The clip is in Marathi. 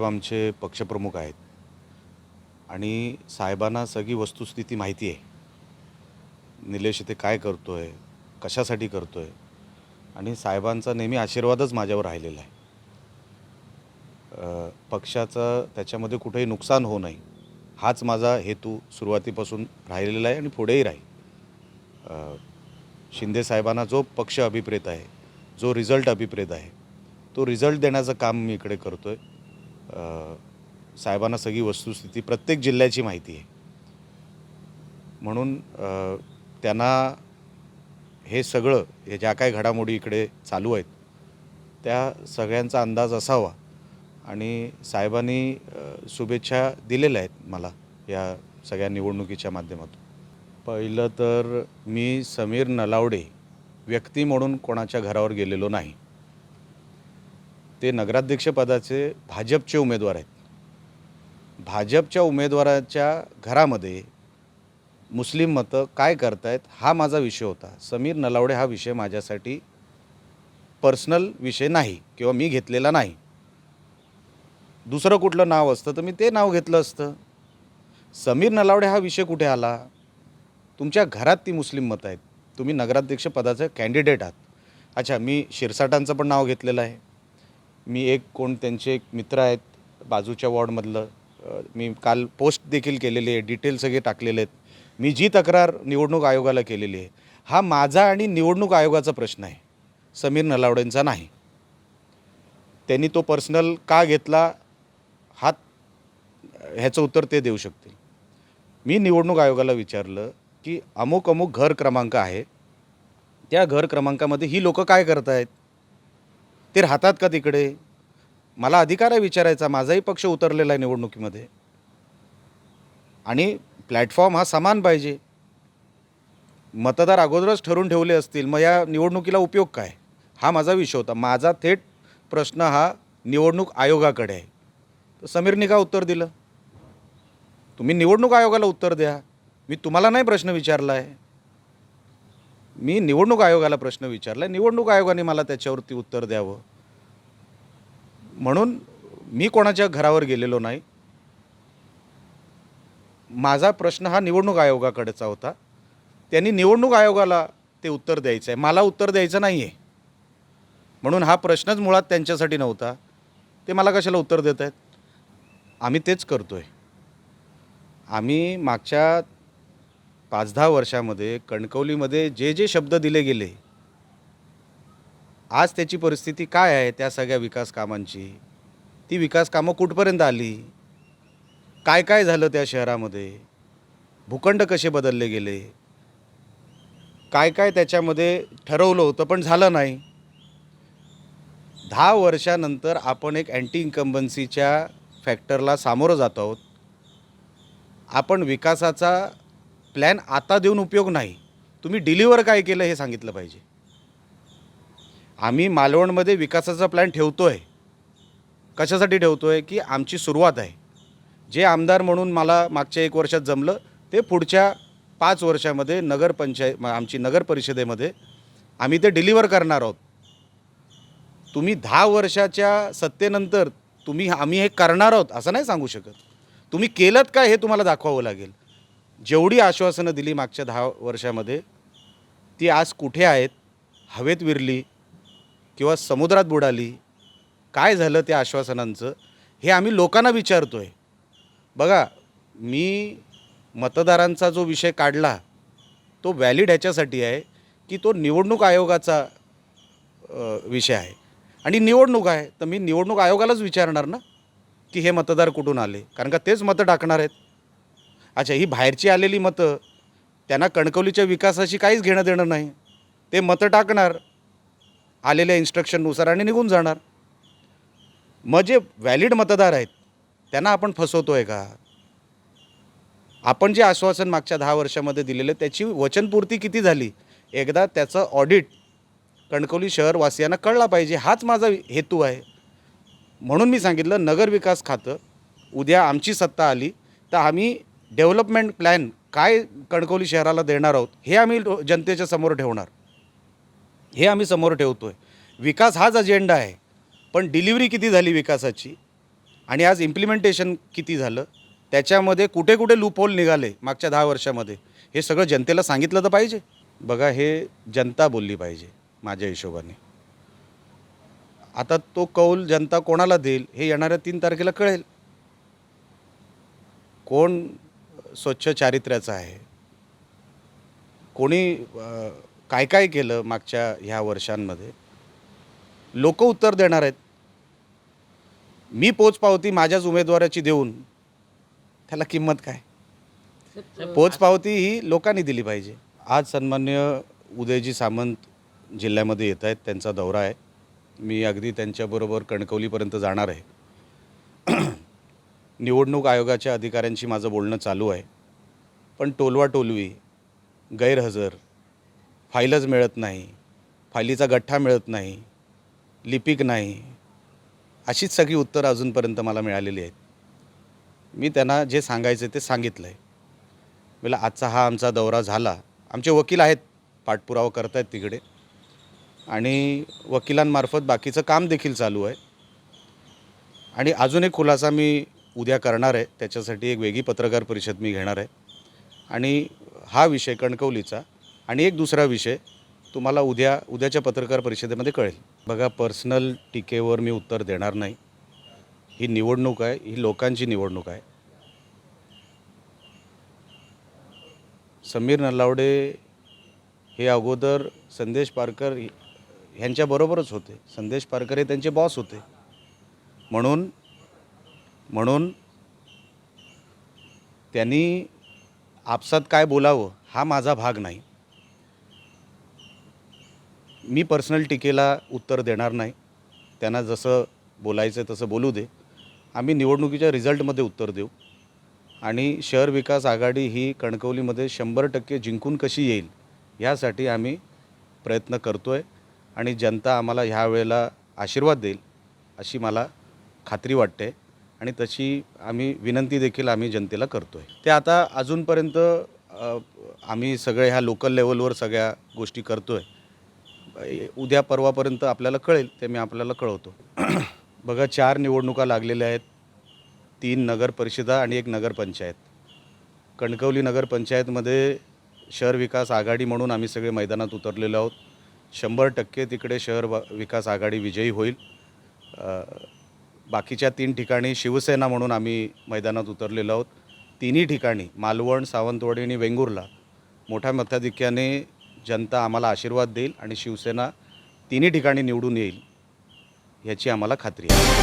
साहेब आमचे पक्षप्रमुख आहेत. आणि साहेबांना सगळी वस्तुस्थिती माहिती आहे. निलेश इथे काय करतो आहे कशासाठी करतो आहे आणि साहेबांचा नेहमी आशीर्वादच माझ्यावर राहिलेला आहे. पक्षाचं त्याच्यामध्ये कुठेही नुकसान होऊ नये. हाच माझा हेतू सुरुवातीपासून राहिलेला आहे आणि पुढेही राहील. शिंदे साहेबांना जो पक्ष अभिप्रेत आहे जो रिझल्ट अभिप्रेत आहे तो रिझल्ट देण्याचं काम मी इकडे करतो आहे साहेबांना सगळी वस्तुस्थिती प्रत्येक जिल्ह्याची माहिती आहे. म्हणून त्यांना हे सगळं हे ज्या काही घडामोडी इकडे चालू आहेत त्या सगळ्यांचा अंदाज असावा आणि साहेबांनी शुभेच्छा दिलेल्या आहेत मला या सगळ्या निवडणुकीच्या माध्यमातून. पहिलं तर मी समीर नलावडे व्यक्ती म्हणून कोणाच्या घरावर गेलेलो नाही. ते नगराध्यक्षपदाचे भाजपचे उमेदवार आहेत. भाजपच्या उमेदवाराच्या घरामध्ये मुस्लिम मतं काय करतायत हा माझा विषय होता. समीर नलावडे हा विषय माझ्यासाठी पर्सनल विषय नाही किंवा मी घेतलेला नाही. दुसरं कुठलं नाव असतं तर मी ते नाव घेतलं असतं. समीर नलावडे हा विषय कुठे आला? तुमच्या घरात ती मुस्लिम मतं आहेत. तुम्ही नगराध्यक्ष पदाचे कॅन्डिडेट आहात. अच्छा मी शिरसाटांचं पण नाव घेतलेलं आहे. मी एक कोण त्यांचे एक मित्र आहेत बाजूच्या वॉर्डमधलं मी काल पोस्ट देखील केलेली आहे डिटेल सगळे टाकलेले आहेत. मी जी तक्रार निवडणूक आयोगाला केलेली आहे हा माझा आणि निवडणूक आयोगाचा प्रश्न आहे. समीर नलावडेंचा नाही. त्यांनी तो पर्सनल का घेतला हा ह्याचं उत्तर ते देऊ शकतील. मी निवडणूक आयोगाला विचारलं की अमुक अमुक घर क्रमांक आहे त्या घर क्रमांकामध्ये ही लोकं काय करत आहेत ते राहतात का तिकडे? मला अधिकार आहे विचारायचा. माझाही पक्ष उतरलेला आहे निवडणुकीमध्ये. आणि प्लॅटफॉर्म हा समान पाहिजे. मतदार अगोदरच ठरवून ठेवले असतील मग या निवडणुकीला उपयोग काय? हा माझा विषय होता. माझा थेट प्रश्न हा निवडणूक आयोगाकडे आहे. तर समीरने का उत्तर दिलं? तुम्ही निवडणूक आयोगाला उत्तर द्या. मी तुम्हाला नाही प्रश्न विचारला आहे मी निवडणूक आयोगाला प्रश्न विचारला आहे निवडणूक आयोगाने मला त्याच्यावरती उत्तर द्यावं? म्हणून मी कोणाच्या घरावर गेलेलो नाही. माझा प्रश्न हा निवडणूक आयोगाकडेचा होता. त्यांनी निवडणूक आयोगाला ते उत्तर द्यायचं आहे मला उत्तर द्यायचं नाही आहे म्हणून हा प्रश्नच मुळात त्यांच्यासाठी नव्हता. ते मला कशाला उत्तर देत आहेत आम्ही तेच करतो आहे आम्ही मागच्या पाच दहा वर्षामध्ये कणकवलीमध्ये जे जे शब्द दिले गेले आज त्याची परिस्थिती काय आहे त्या सगळ्या विकास कामांची? ती विकास कामं कुठपर्यंत आली? काय काय झालं त्या शहरामध्ये? भूखंड कसे बदलले गेले? काय काय त्याच्यामध्ये ठरवलं होतं पण झालं नाही. दहा वर्षानंतर आपण एक अँटी इन्कम्बन्सीच्या फॅक्टरला सामोरं जात आहोत. आपण विकासाचा प्लॅन आता देऊन उपयोग नाही. तुम्ही डिलिव्हर काय केलं हे सांगितलं पाहिजे. आम्ही मालवणमध्ये विकासाचा प्लॅन ठेवतो आहे कशासाठी ठेवतो आहे की आमची सुरुवात आहे. जे आमदार म्हणून मला मागच्या एक वर्षात जमलं ते पुढच्या पाच वर्षामध्ये नगरपंचायत म- आमची नगर परिषदेमध्ये आम्ही ते डिलिव्हर करणार आहोत. तुम्ही दहा वर्षाच्या सत्तेनंतर तुम्ही आम्ही हे करणार आहोत असं नाही सांगू शकत. तुम्ही केलं का हे तुम्हाला दाखवावं लागेल. जेवढी आश्वासनं दिली मागच्या दहा वर्षामध्ये ती आज कुठे आहेत? हवेत विरली किंवा समुद्रात बुडाली? काय झालं त्या आश्वासनांचं? हे आम्ही लोकांना विचारतो आहे बघा मी मतदारांचा जो विषय काढला तो व्हॅलिड ह्याच्यासाठी आहे की तो निवडणूक आयोगाचा विषय आहे. आणि निवडणूक आहे तर मी निवडणूक आयोगालाच विचारणार ना की हे मतदार कुठून आले? कारण का तेच मतं टाकणार आहेत. अच्छा ही बाहेरची आलेली मतं त्यांना कणकवलीच्या विकासाशी काहीच घेणं देणं नाही. ते मतं टाकणार आलेल्या इन्स्ट्रक्शननुसार आणि निघून जाणार. मग जे व्हॅलिड मतदार आहेत त्यांना आपण फसवतो आहे का? आपण जे आश्वासन मागच्या दहा वर्षामध्ये दिलेलं त्याची वचनपूर्ती किती झाली? एकदा त्याचं ऑडिट कणकवली शहरवासियांना कळला पाहिजे हाच माझा हेतू आहे. म्हणून मी सांगितलं नगरविकास खातं उद्या आमची सत्ता आली तर आम्ही डेव्हलपमेंट प्लॅन काय कणकवली शहराला देणार आहोत हे आम्ही लो- जनतेच्या समोर ठेवणार. हे आम्ही समोर ठेवतो आहे विकास हाच अजेंडा आहे. पण डिलिव्हरी किती झाली विकासाची? आणि आज इम्प्लिमेंटेशन किती झालं? त्याच्यामध्ये कुठे कुठे लूपहोल निघाले मागच्या दहा वर्षामध्ये? हे सगळं जनतेला सांगितलं तर पाहिजे. बघा हे जनता बोलली पाहिजे माझ्या हिशोबाने. आता तो कौल जनता कोणाला देईल हे येणाऱ्या तीन तारखेला कळेल. कोण स्वच्छ चारित्र्याचं आहे. कोणी काय काय केलं मागच्या ह्या वर्षांमध्ये? लोक उत्तर देणार आहेत. मी पोचपावती माझ्याच उमेदवाराची देऊन त्याला किंमत काय? पोचपावती ही लोकांनी दिली पाहिजे. आज सन्मान्य उदयजी सामंत जिल्ह्यामध्ये येत आहेत त्यांचा दौरा आहे. मी अगदी त्यांच्याबरोबर कणकवलीपर्यंत जाणार आहे. निवडणूक आयोगाच्या अधिकाऱ्यांशी माझं बोलणं चालू आहे. पण टोलवा टोलवी गैरहजर फाईलच मिळत नाही फायलीचा गठ्ठा मिळत नाही लिपिक नाही अशीच सगळी उत्तरं अजूनपर्यंत मला मिळालेली आहेत. मी त्यांना जे सांगायचं ते सांगितलं आहे मला आजचा हा आमचा दौरा झाला. आमचे वकील आहेत पाठपुरावा करत आहेत तिकडे. आणि वकिलांमार्फत बाकीचं काम देखील चालू आहे. आणि अजून एक खुलासा मी उद्या करणार आहे त्याच्यासाठी एक वेगळी पत्रकार परिषद मी घेणार आहे. आणि हा विषय कणकवलीचा आणि एक दुसरा विषय तुम्हाला उद्या उद्याच्या पत्रकार परिषदेमध्ये कळेल. बघा पर्सनल टीकेवर मी उत्तर देणार नाही. ही निवडणूक आहे ही लोकांची निवडणूक आहे. समीर नलावडे हे अगोदर संदेश पारकर ह्यांच्याबरोबरच होते. संदेश पारकर हे त्यांचे बॉस होते. म्हणून म्हणून त्यांनी आपसात काय बोलावं हा माझा भाग नाही. मी पर्सनल टीकेला उत्तर देणार नाही. त्यांना जसं बोलायचं तसं बोलू दे. आम्ही निवडणुकीच्या रिझल्टमध्ये उत्तर देऊ. आणि शहर विकास आघाडी ही कणकवलीमध्ये शंभर टक्के जिंकून कशी येईल यासाठी आम्ही प्रयत्न करतो आहे आणि जनता आम्हाला ह्या वेळेला आशीर्वाद देईल अशी मला खात्री वाटते. आणि तशी आम्ही विनंती देखील आम्ही जनतेला करतो आहे ते आता अजूनपर्यंत आम्ही सगळे ह्या लोकल लेवलवर सगळ्या गोष्टी करतो आहे उद्या परवापर्यंत आपल्याला कळेल ते मी आपल्याला कळवतो. बघा चार निवडणुका लागलेल्या आहेत. तीन नगर परिषदा आणि एक नगरपंचायत कणकवली नगरपंचायतमध्ये शहर विकास आघाडी म्हणून आम्ही सगळे मैदानात उतरलेलो आहोत. शंभर टक्के तिकडे शहर विकास आघाडी विजयी होईल. बाकीच्या तीन ठिकाणी शिवसेना म्हणून आम्ही मैदानात उतरलेलो आहोत. तिन्ही ठिकाणी मालवण सावंतवाडी आणि वेंगुर्ला मोठ्या मताधिक्याने जनता आम्हाला आशीर्वाद देईल आणि शिवसेना तिन्ही ठिकाणी निवडून येईल याची आम्हाला खात्री आहे.